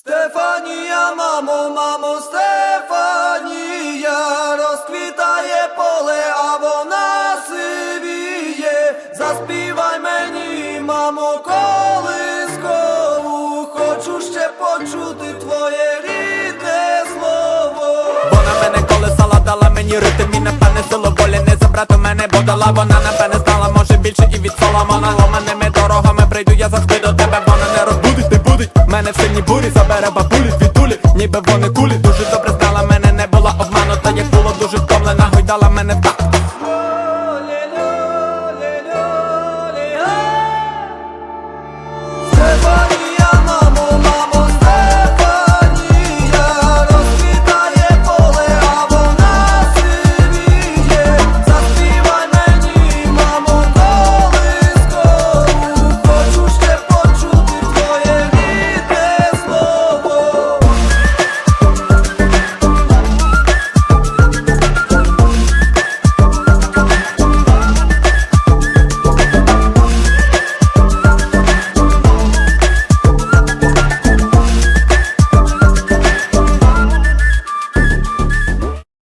Стефанія, мамо, мамо, Стефанія, розквітає поле, а вона сивіє. Заспівай мені, мамо, колискову, хочу ще почути твоє рідне слово. Вона мене колесала, дала мені ритм і напевне силу волі не забрати мене, бо дала вона напевне знала, може більше і від Соломона Ломаними дорогами прийду, я завжди до тебе, вона не будить Мене в сині бурі забере бабулі, з відулі, ніби вони кулі, дуже добре знала, мене не була обманута, як було дуже